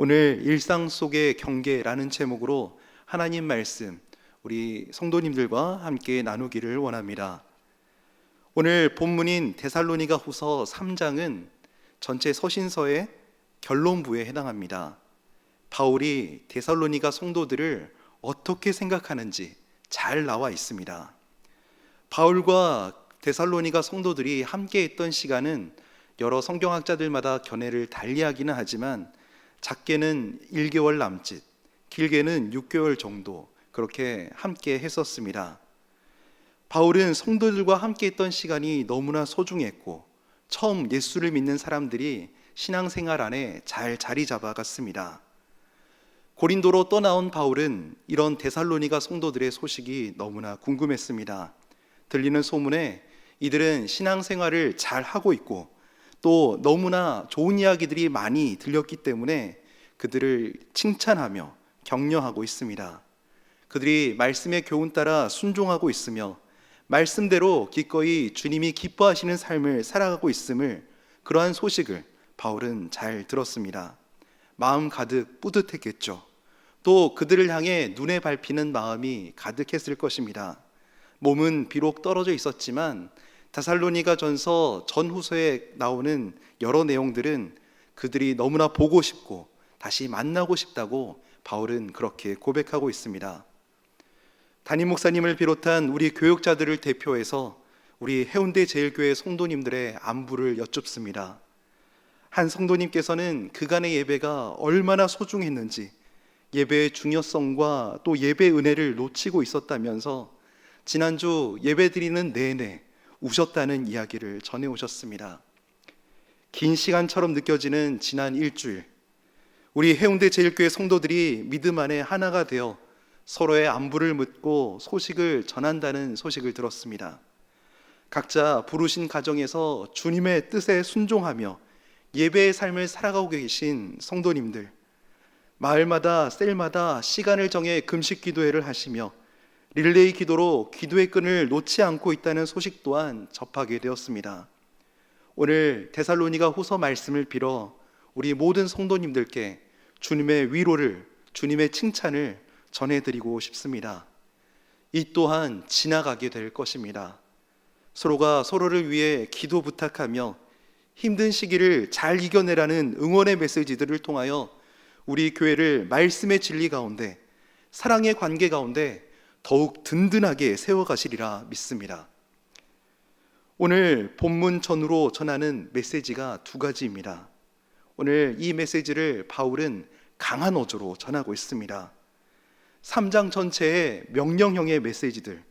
오늘 일상 속의 경계라는 제목으로 하나님 말씀 우리 성도님들과 함께 나누기를 원합니다. 오늘 본문인 데살로니가 후서 3장은 전체 서신서의 결론부에 해당합니다. 바울이 데살로니가 성도들을 어떻게 생각하는지 잘 나와 있습니다. 바울과 데살로니가 성도들이 함께 있던 시간은 여러 성경학자들마다 견해를 달리하기는 하지만 작게는 1개월 남짓, 길게는 6개월 정도 그렇게 함께 했었습니다. 바울은 성도들과 함께 있던 시간이 너무나 소중했고 처음 예수를 믿는 사람들이 신앙생활 안에 잘 자리 잡아갔습니다. 고린도로 떠나온 바울은 이런 데살로니가 성도들의 소식이 너무나 궁금했습니다. 들리는 소문에 이들은 신앙생활을 잘 하고 있고 또 너무나 좋은 이야기들이 많이 들렸기 때문에 그들을 칭찬하며 격려하고 있습니다. 그들이 말씀의 교훈 따라 순종하고 있으며 말씀대로 기꺼이 주님이 기뻐하시는 삶을 살아가고 있음을 그러한 소식을 바울은 잘 들었습니다. 마음 가득 뿌듯했겠죠. 또 그들을 향해 눈에 밟히는 마음이 가득했을 것입니다. 몸은 비록 떨어져 있었지만 다살로니가 전서 전후서에 나오는 여러 내용들은 그들이 너무나 보고 싶고 다시 만나고 싶다고 바울은 그렇게 고백하고 있습니다. 담임 목사님을 비롯한 우리 교육자들을 대표해서 우리 해운대 제일교회 성도님들의 안부를 여쭙습니다. 한 성도님께서는 그간의 예배가 얼마나 소중했는지 예배의 중요성과 또 예배 은혜를 놓치고 있었다면서 지난주 예배 드리는 내내 우셨다는 이야기를 전해 오셨습니다. 긴 시간처럼 느껴지는 지난 일주일, 우리 해운대 제일교회 성도들이 믿음 안에 하나가 되어 서로의 안부를 묻고 소식을 전한다는 소식을 들었습니다. 각자 부르신 가정에서 주님의 뜻에 순종하며 예배의 삶을 살아가고 계신 성도님들, 마을마다 셀마다 시간을 정해 금식 기도회를 하시며 릴레이 기도로 기도의 끈을 놓지 않고 있다는 소식 또한 접하게 되었습니다. 오늘 데살로니가 후서 말씀을 빌어 우리 모든 성도님들께 주님의 위로를 주님의 칭찬을 전해드리고 싶습니다. 이 또한 지나가게 될 것입니다. 서로가 서로를 위해 기도 부탁하며 힘든 시기를 잘 이겨내라는 응원의 메시지들을 통하여 우리 교회를 말씀의 진리 가운데 사랑의 관계 가운데 더욱 든든하게 세워가시리라 믿습니다. 오늘 본문 전후로 전하는 메시지가 두 가지입니다. 오늘 이 메시지를 바울은 강한 어조로 전하고 있습니다. 3장 전체의 명령형의 메시지들,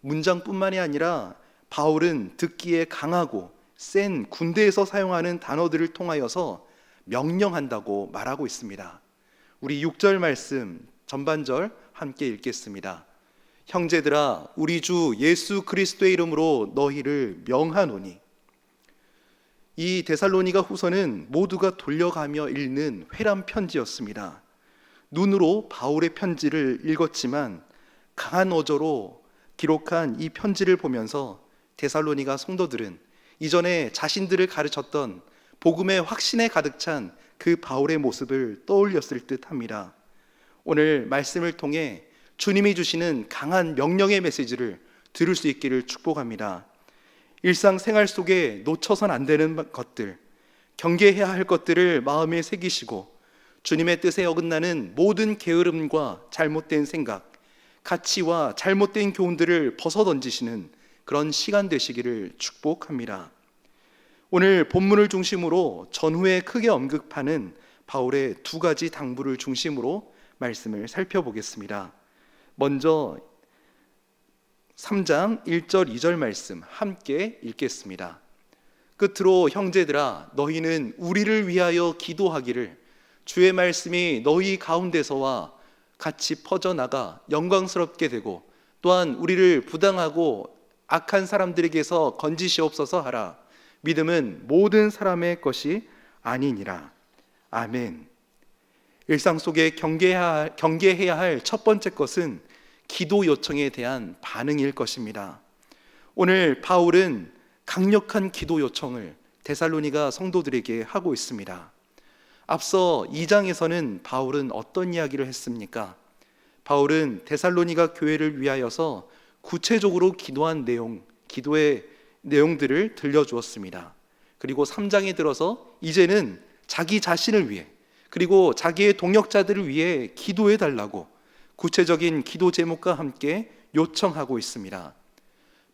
문장뿐만이 아니라 바울은 듣기에 강하고 센 군대에서 사용하는 단어들을 통하여서 명령한다고 말하고 있습니다. 우리 6절 말씀 전반절 함께 읽겠습니다. 형제들아 우리 주 예수 그리스도의 이름으로 너희를 명하노니 이 데살로니가 후서는 모두가 돌려가며 읽는 회람 편지였습니다. 눈으로 바울의 편지를 읽었지만 강한 어조로 기록한 이 편지를 보면서 데살로니가 성도들은 이전에 자신들을 가르쳤던 복음의 확신에 가득 찬 그 바울의 모습을 떠올렸을 듯 합니다. 오늘 말씀을 통해 주님이 주시는 강한 명령의 메시지를 들을 수 있기를 축복합니다. 일상생활 속에 놓쳐선 안 되는 것들, 경계해야 할 것들을 마음에 새기시고 주님의 뜻에 어긋나는 모든 게으름과 잘못된 생각, 가치와 잘못된 교훈들을 벗어 던지시는 그런 시간 되시기를 축복합니다. 오늘 본문을 중심으로 전후에 크게 언급하는 바울의 두 가지 당부를 중심으로 말씀을 살펴보겠습니다. 먼저 3장 1절 2절 말씀 함께 읽겠습니다. 끝으로 형제들아 너희는 우리를 위하여 기도하기를 주의 말씀이 너희 가운데서와 같이 퍼져나가 영광스럽게 되고 또한 우리를 부당하고 악한 사람들에게서 건지시옵소서 하라. 믿음은 모든 사람의 것이 아니니라. 아멘. 일상 속에 경계해야, 할 첫 번째 것은 기도 요청에 대한 반응일 것입니다. 오늘 바울은 강력한 기도 요청을 데살로니가 성도들에게 하고 있습니다. 앞서 2장에서는 바울은 어떤 이야기를 했습니까? 바울은 데살로니가 교회를 위하여서 구체적으로 기도한 내용, 기도의 내용들을 들려주었습니다. 그리고 3장에 들어서 이제는 자기 자신을 위해 그리고 자기의 동역자들을 위해 기도해 달라고 구체적인 기도 제목과 함께 요청하고 있습니다.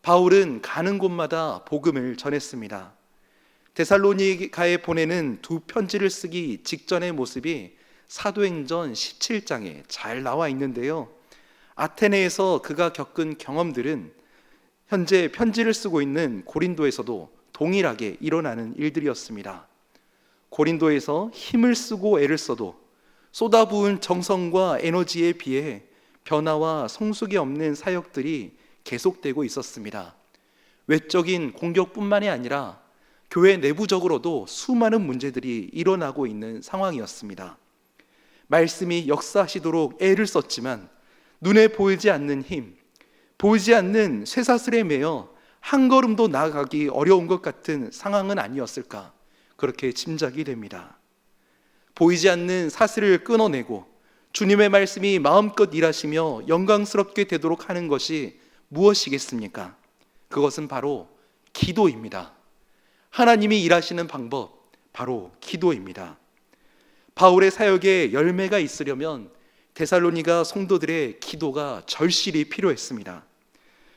바울은 가는 곳마다 복음을 전했습니다. 데살로니가에 보내는 두 편지를 쓰기 직전의 모습이 사도행전 17장에 잘 나와 있는데요. 아테네에서 그가 겪은 경험들은 현재 편지를 쓰고 있는 고린도에서도 동일하게 일어나는 일들이었습니다. 고린도에서 힘을 쓰고 애를 써도 쏟아부은 정성과 에너지에 비해 변화와 성숙이 없는 사역들이 계속되고 있었습니다. 외적인 공격뿐만이 아니라 교회 내부적으로도 수많은 문제들이 일어나고 있는 상황이었습니다. 말씀이 역사하시도록 애를 썼지만 눈에 보이지 않는 힘, 보이지 않는 쇠사슬에 매여 한 걸음도 나아가기 어려운 것 같은 상황은 아니었을까 그렇게 짐작이 됩니다. 보이지 않는 사슬을 끊어내고 주님의 말씀이 마음껏 일하시며 영광스럽게 되도록 하는 것이 무엇이겠습니까? 그것은 바로 기도입니다. 하나님이 일하시는 방법, 바로 기도입니다. 바울의 사역에 열매가 있으려면 데살로니가 성도들의 기도가 절실히 필요했습니다.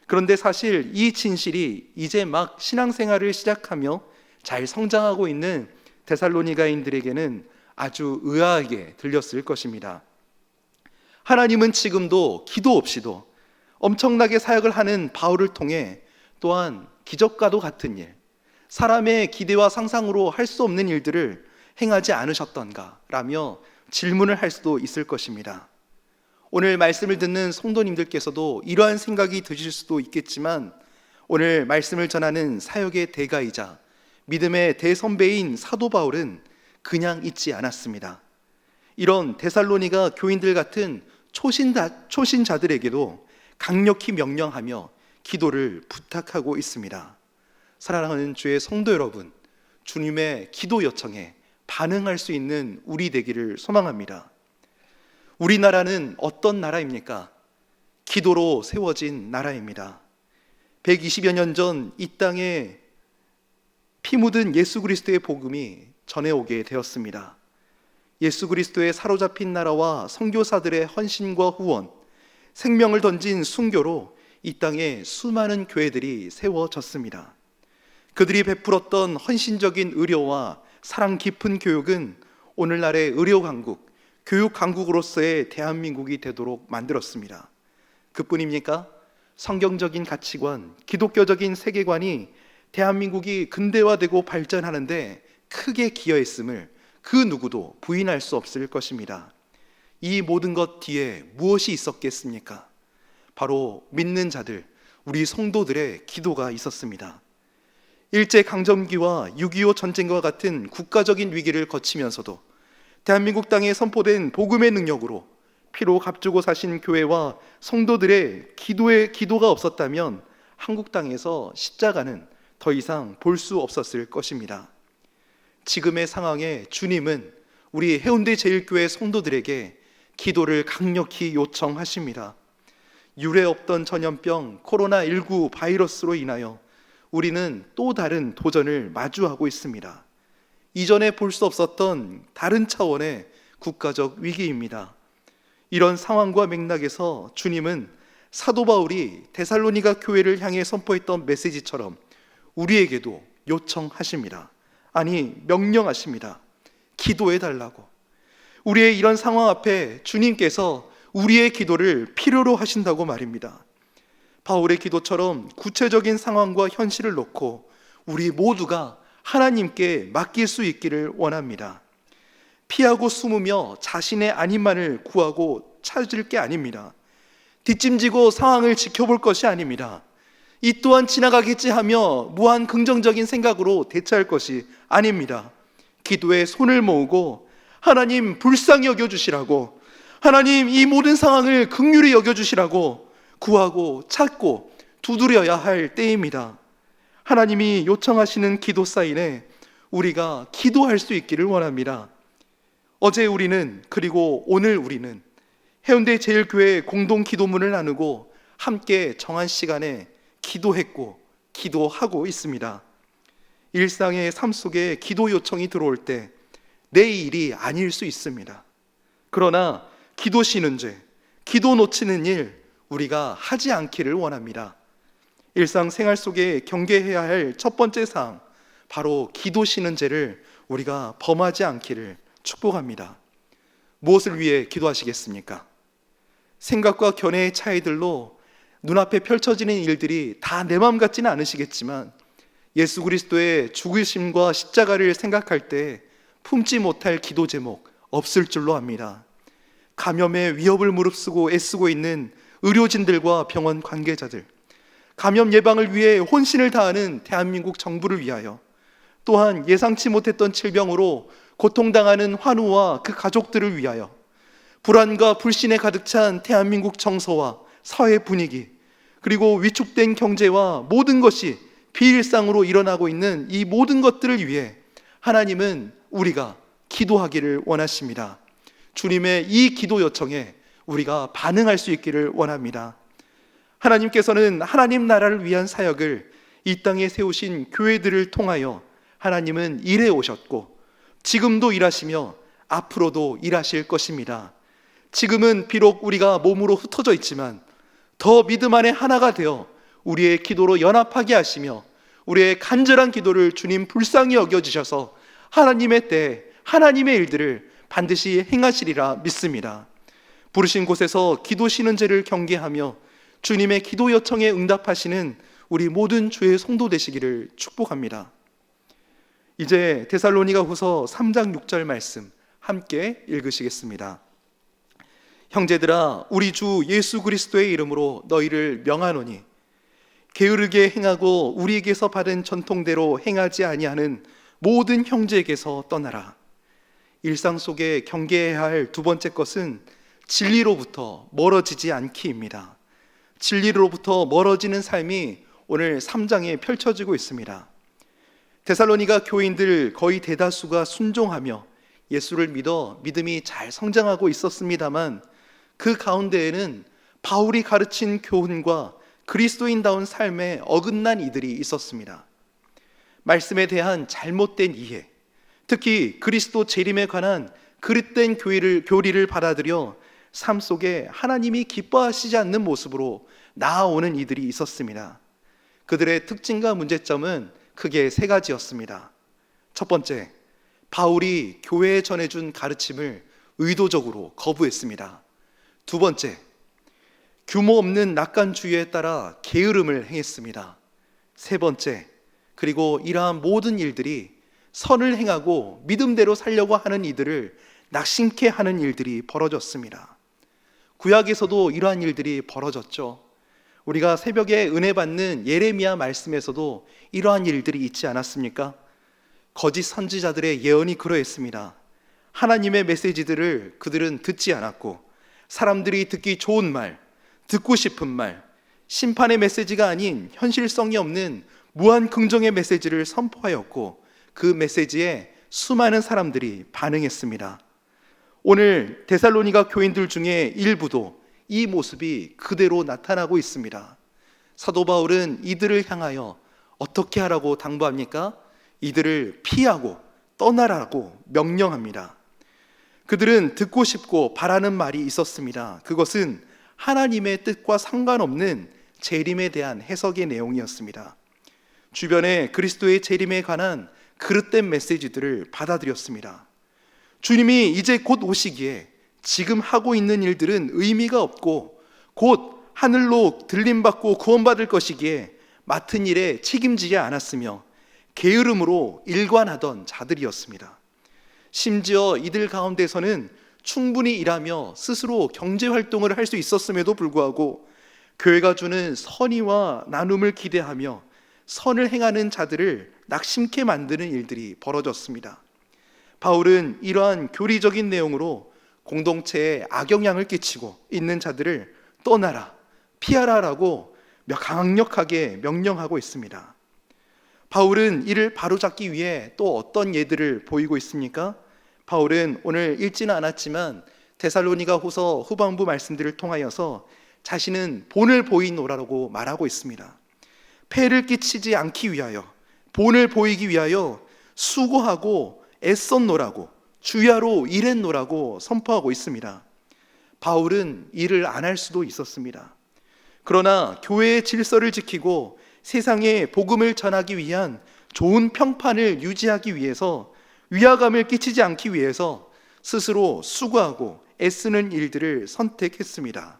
그런데 사실 이 진실이 이제 막 신앙생활을 시작하며 잘 성장하고 있는 데살로니가인들에게는 아주 의아하게 들렸을 것입니다. 하나님은 지금도 기도 없이도 엄청나게 사역을 하는 바울을 통해 또한 기적과도 같은 일, 사람의 기대와 상상으로 할 수 없는 일들을 행하지 않으셨던가 라며 질문을 할 수도 있을 것입니다. 오늘 말씀을 듣는 성도님들께서도 이러한 생각이 드실 수도 있겠지만 오늘 말씀을 전하는 사역의 대가이자 믿음의 대선배인 사도 바울은 그냥 있지 않았습니다. 이런 데살로니가 교인들 같은 초신자, 초신자들에게도 강력히 명령하며 기도를 부탁하고 있습니다. 사랑하는 주의 성도 여러분, 주님의 기도 요청에 반응할 수 있는 우리 되기를 소망합니다. 우리나라는 어떤 나라입니까? 기도로 세워진 나라입니다. 120여 년 전 이 땅에 피 묻은 예수 그리스도의 복음이 전해오게 되었습니다. 예수 그리스도의 사로잡힌 나라와 선교사들의 헌신과 후원, 생명을 던진 순교로 이 땅에 수많은 교회들이 세워졌습니다. 그들이 베풀었던 헌신적인 의료와 사랑 깊은 교육은 오늘날의 의료 강국, 교육 강국으로서의 대한민국이 되도록 만들었습니다. 그뿐입니까? 성경적인 가치관, 기독교적인 세계관이 대한민국이 근대화되고 발전하는데 크게 기여했음을 그 누구도 부인할 수 없을 것입니다. 이 모든 것 뒤에 무엇이 있었겠습니까? 바로 믿는 자들, 우리 성도들의 기도가 있었습니다. 일제 강점기와 6.25 전쟁과 같은 국가적인 위기를 거치면서도 대한민국 땅에 선포된 복음의 능력으로 피로 값주고 사신 교회와 성도들의 기도의 기도가 없었다면 한국 땅에서 십자가는 더 이상 볼 수 없었을 것입니다. 지금의 상황에 주님은 우리 해운대 제일교회 성도들에게 기도를 강력히 요청하십니다. 유례 없던 전염병 코로나19 바이러스로 인하여 우리는 또 다른 도전을 마주하고 있습니다. 이전에 볼 수 없었던 다른 차원의 국가적 위기입니다. 이런 상황과 맥락에서 주님은 사도 바울이 데살로니가 교회를 향해 선포했던 메시지처럼 우리에게도 요청하십니다. 아니, 명령하십니다. 기도해 달라고. 우리의 이런 상황 앞에 주님께서 우리의 기도를 필요로 하신다고 말입니다. 바울의 기도처럼 구체적인 상황과 현실을 놓고 우리 모두가 하나님께 맡길 수 있기를 원합니다. 피하고 숨으며 자신의 아님만을 구하고 찾을 게 아닙니다. 뒷짐지고 상황을 지켜볼 것이 아닙니다. 이 또한 지나가겠지 하며 무한 긍정적인 생각으로 대처할 것이 아닙니다. 기도에 손을 모으고 하나님 불쌍히 여겨 주시라고 하나님 이 모든 상황을 극률히 여겨 주시라고 구하고 찾고 두드려야 할 때입니다. 하나님이 요청하시는 기도 사인에 우리가 기도할 수 있기를 원합니다. 어제 우리는 그리고 오늘 우리는 해운대 제일교회 공동 기도문을 나누고 함께 정한 시간에 기도했고 기도하고 있습니다. 일상의 삶 속에 기도 요청이 들어올 때 내 일이 아닐 수 있습니다. 그러나 기도 쉬는 죄, 기도 놓치는 일 우리가 하지 않기를 원합니다. 일상 생활 속에 경계해야 할 첫 번째 사항 바로 기도 쉬는 죄를 우리가 범하지 않기를 축복합니다. 무엇을 위해 기도하시겠습니까? 생각과 견해의 차이들로 눈앞에 펼쳐지는 일들이 다 내 마음 같지는 않으시겠지만 예수 그리스도의 죽으심과 십자가를 생각할 때 품지 못할 기도 제목 없을 줄로 압니다. 감염의 위협을 무릅쓰고 애쓰고 있는 의료진들과 병원 관계자들, 감염 예방을 위해 혼신을 다하는 대한민국 정부를 위하여 또한 예상치 못했던 질병으로 고통당하는 환우와 그 가족들을 위하여 불안과 불신에 가득 찬 대한민국 정서와 사회 분위기 그리고 위축된 경제와 모든 것이 비일상으로 일어나고 있는 이 모든 것들을 위해 하나님은 우리가 기도하기를 원하십니다. 주님의 이 기도 요청에 우리가 반응할 수 있기를 원합니다. 하나님께서는 하나님 나라를 위한 사역을 이 땅에 세우신 교회들을 통하여 하나님은 일해 오셨고 지금도 일하시며 앞으로도 일하실 것입니다. 지금은 비록 우리가 몸으로 흩어져 있지만 더 믿음 안에 하나가 되어 우리의 기도로 연합하게 하시며 우리의 간절한 기도를 주님 불쌍히 여겨 주셔서 하나님의 때 하나님의 일들을 반드시 행하시리라 믿습니다. 부르신 곳에서 기도 쉬는 죄를 경계하며 주님의 기도 요청에 응답하시는 우리 모든 주의 성도 되시기를 축복합니다. 이제 데살로니가 후서 3장 6절 말씀 함께 읽으시겠습니다. 형제들아 우리 주 예수 그리스도의 이름으로 너희를 명하노니 게으르게 행하고 우리에게서 받은 전통대로 행하지 아니하는 모든 형제에게서 떠나라. 일상 속에 경계해야 할 두 번째 것은 진리로부터 멀어지지 않기입니다. 진리로부터 멀어지는 삶이 오늘 3장에 펼쳐지고 있습니다. 데살로니가 교인들 거의 대다수가 순종하며 예수를 믿어 믿음이 잘 성장하고 있었습니다만 그 가운데에는 바울이 가르친 교훈과 그리스도인다운 삶에 어긋난 이들이 있었습니다. 말씀에 대한 잘못된 이해, 특히 그리스도 재림에 관한 그릇된 교리를, 교리를 받아들여 삶 속에 하나님이 기뻐하시지 않는 모습으로 나아오는 이들이 있었습니다. 그들의 특징과 문제점은 크게 세 가지였습니다. 첫 번째, 바울이 교회에 전해준 가르침을 의도적으로 거부했습니다. 두 번째, 규모 없는 낙관주의에 따라 게으름을 행했습니다. 세 번째, 그리고 이러한 모든 일들이 선을 행하고 믿음대로 살려고 하는 이들을 낙심케 하는 일들이 벌어졌습니다. 구약에서도 이러한 일들이 벌어졌죠. 우리가 새벽에 은혜 받는 예레미야 말씀에서도 이러한 일들이 있지 않았습니까? 거짓 선지자들의 예언이 그러했습니다. 하나님의 메시지들을 그들은 듣지 않았고 사람들이 듣기 좋은 말, 듣고 싶은 말, 심판의 메시지가 아닌 현실성이 없는 무한 긍정의 메시지를 선포하였고 그 메시지에 수많은 사람들이 반응했습니다. 오늘 데살로니가 교인들 중에 일부도 이 모습이 그대로 나타나고 있습니다. 사도 바울은 이들을 향하여 어떻게 하라고 당부합니까? 이들을 피하고 떠나라고 명령합니다. 그들은 듣고 싶고 바라는 말이 있었습니다. 그것은 하나님의 뜻과 상관없는 재림에 대한 해석의 내용이었습니다. 주변에 그리스도의 재림에 관한 그릇된 메시지들을 받아들였습니다. 주님이 이제 곧 오시기에 지금 하고 있는 일들은 의미가 없고 곧 하늘로 들림받고 구원받을 것이기에 맡은 일에 책임지지 않았으며 게으름으로 일관하던 자들이었습니다. 심지어 이들 가운데서는 충분히 일하며 스스로 경제 활동을 할 수 있었음에도 불구하고 교회가 주는 선의와 나눔을 기대하며 선을 행하는 자들을 낙심케 만드는 일들이 벌어졌습니다. 바울은 이러한 교리적인 내용으로 공동체에 악영향을 끼치고 있는 자들을 떠나라, 피하라라고 강력하게 명령하고 있습니다. 바울은 이를 바로잡기 위해 또 어떤 예들을 보이고 있습니까? 바울은 오늘 읽지는 않았지만 데살로니가 후서 후반부 말씀들을 통하여서 자신은 본을 보이노라고 말하고 있습니다. 폐를 끼치지 않기 위하여 본을 보이기 위하여 수고하고 애썼노라고 주야로 일했노라고 선포하고 있습니다. 바울은 일을 안 할 수도 있었습니다. 그러나 교회의 질서를 지키고 세상에 복음을 전하기 위한 좋은 평판을 유지하기 위해서 위화감을 끼치지 않기 위해서 스스로 수고하고 애쓰는 일들을 선택했습니다.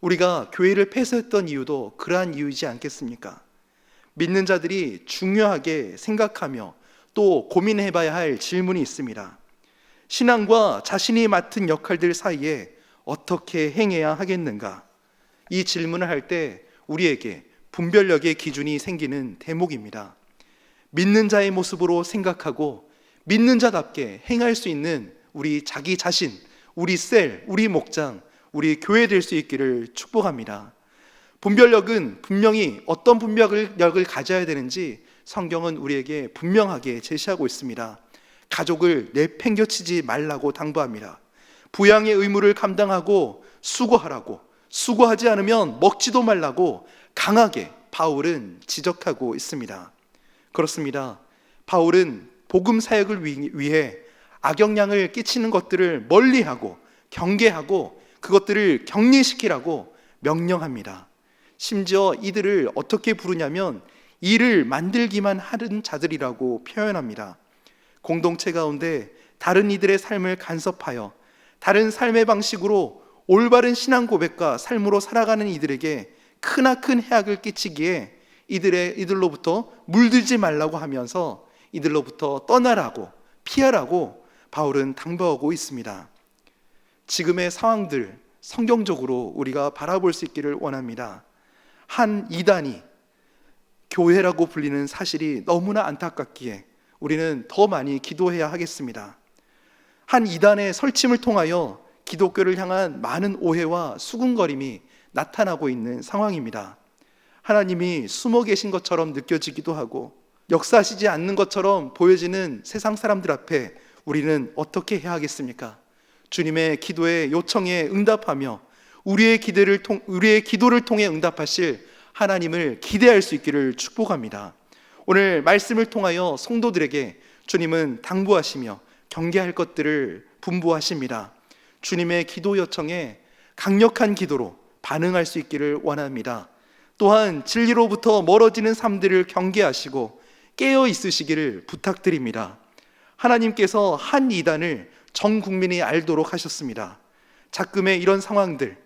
우리가 교회를 폐쇄했던 이유도 그러한 이유이지 않겠습니까? 믿는 자들이 중요하게 생각하며 또 고민해 봐야 할 질문이 있습니다. 신앙과 자신이 맡은 역할들 사이에 어떻게 행해야 하겠는가? 이 질문을 할 때 우리에게 분별력의 기준이 생기는 대목입니다. 믿는 자의 모습으로 생각하고 믿는 자답게 행할 수 있는 우리 자기 자신, 우리 셀, 우리 목장, 우리 교회 될 수 있기를 축복합니다. 분별력은 분명히 어떤 분별력을 가져야 되는지 성경은 우리에게 분명하게 제시하고 있습니다. 가족을 내팽겨치지 말라고 당부합니다. 부양의 의무를 감당하고 수고하라고 수고하지 않으면 먹지도 말라고 강하게 바울은 지적하고 있습니다. 그렇습니다. 바울은 복음 사역을 위해 악영향을 끼치는 것들을 멀리하고 경계하고 그것들을 격리시키라고 명령합니다. 심지어 이들을 어떻게 부르냐면 일을 만들기만 하는 자들이라고 표현합니다. 공동체 가운데 다른 이들의 삶을 간섭하여 다른 삶의 방식으로 올바른 신앙 고백과 삶으로 살아가는 이들에게 크나큰 해악을 끼치기에 이들의 이들로부터 물들지 말라고 하면서 이들로부터 떠나라고 피하라고 바울은 당부하고 있습니다. 지금의 상황들 성경적으로 우리가 바라볼 수 있기를 원합니다. 한 이단이 교회라고 불리는 사실이 너무나 안타깝기에 우리는 더 많이 기도해야 하겠습니다. 한 이단의 설침을 통하여 기독교를 향한 많은 오해와 수군거림이 나타나고 있는 상황입니다. 하나님이 숨어 계신 것처럼 느껴지기도 하고 역사하시지 않는 것처럼 보여지는 세상 사람들 앞에 우리는 어떻게 해야 하겠습니까? 주님의 기도에 요청에 응답하며 우리의 기대를 통 우리의 기도를 통해 응답하실 하나님을 기대할 수 있기를 축복합니다. 오늘 말씀을 통하여 성도들에게 주님은 당부하시며 경계할 것들을 분부하십니다. 주님의 기도 요청에 강력한 기도로 반응할 수 있기를 원합니다. 또한 진리로부터 멀어지는 삶들을 경계하시고 깨어 있으시기를 부탁드립니다. 하나님께서 한 이단을 전 국민이 알도록 하셨습니다. 작금의 이런 상황들,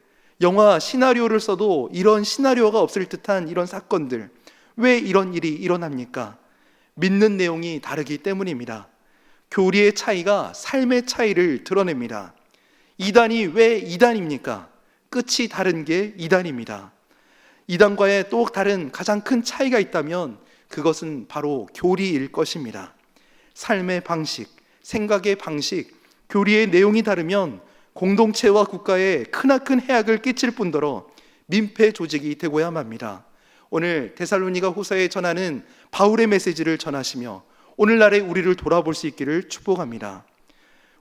영화 시나리오를 써도 이런 시나리오가 없을 듯한 이런 사건들, 왜 이런 일이 일어납니까? 믿는 내용이 다르기 때문입니다. 교리의 차이가 삶의 차이를 드러냅니다. 이단이 왜 이단입니까? 끝이 다른 게 이단입니다. 이단과의 또 다른 가장 큰 차이가 있다면 그것은 바로 교리일 것입니다. 삶의 방식, 생각의 방식, 교리의 내용이 다르면 공동체와 국가에 크나큰 해악을 끼칠 뿐더러 민폐 조직이 되고야 맙니다. 오늘 데살로니가 후서에 전하는 바울의 메시지를 전하시며 오늘날의 우리를 돌아볼 수 있기를 축복합니다.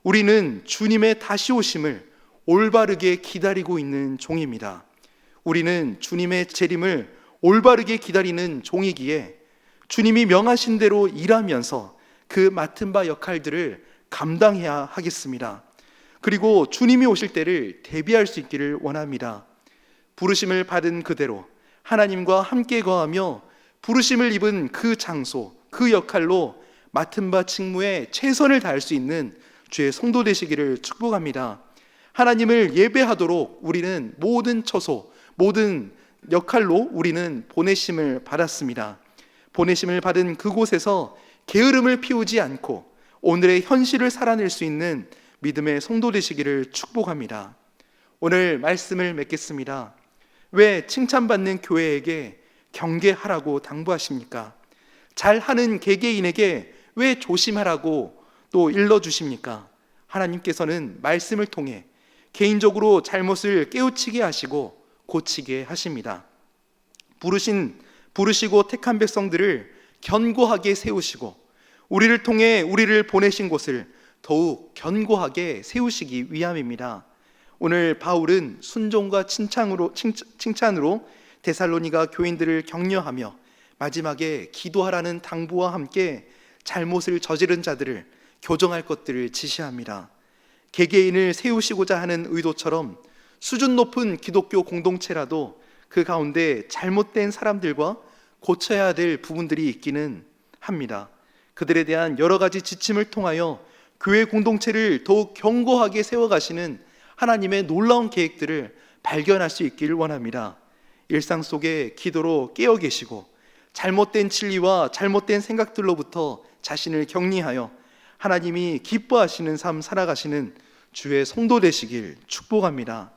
우리는 주님의 다시 오심을 올바르게 기다리고 있는 종입니다. 우리는 주님의 재림을 올바르게 기다리는 종이기에 주님이 명하신 대로 일하면서 그 맡은 바 역할들을 감당해야 하겠습니다. 그리고 주님이 오실 때를 대비할 수 있기를 원합니다. 부르심을 받은 그대로 하나님과 함께 거하며 부르심을 입은 그 장소, 그 역할로 맡은 바 직무에 최선을 다할 수 있는 주의 성도 되시기를 축복합니다. 하나님을 예배하도록 우리는 모든 처소, 모든 역할로 우리는 보내심을 받았습니다. 보내심을 받은 그곳에서 게으름을 피우지 않고 오늘의 현실을 살아낼 수 있는 믿음의 성도 되시기를 축복합니다. 오늘 말씀을 맺겠습니다. 왜 칭찬받는 교회에게 경계하라고 당부하십니까? 잘하는 개개인에게 왜 조심하라고 또 일러주십니까? 하나님께서는 말씀을 통해 개인적으로 잘못을 깨우치게 하시고 고치게 하십니다. 부르신 부르시고 택한 백성들을 견고하게 세우시고 우리를 통해 우리를 보내신 곳을 더욱 견고하게 세우시기 위함입니다. 오늘 바울은 순종과 칭찬으로 칭찬으로 데살로니가 교인들을 격려하며 마지막에 기도하라는 당부와 함께 잘못을 저지른 자들을 교정할 것들을 지시합니다. 개개인을 세우시고자 하는 의도처럼 수준 높은 기독교 공동체라도 그 가운데 잘못된 사람들과 고쳐야 될 부분들이 있기는 합니다. 그들에 대한 여러 가지 지침을 통하여 교회 공동체를 더욱 견고하게 세워가시는 하나님의 놀라운 계획들을 발견할 수 있기를 원합니다. 일상 속에 기도로 깨어 계시고 잘못된 진리와 잘못된 생각들로부터 자신을 격리하여 하나님이 기뻐하시는 삶 살아가시는 주의 성도 되시길 축복합니다.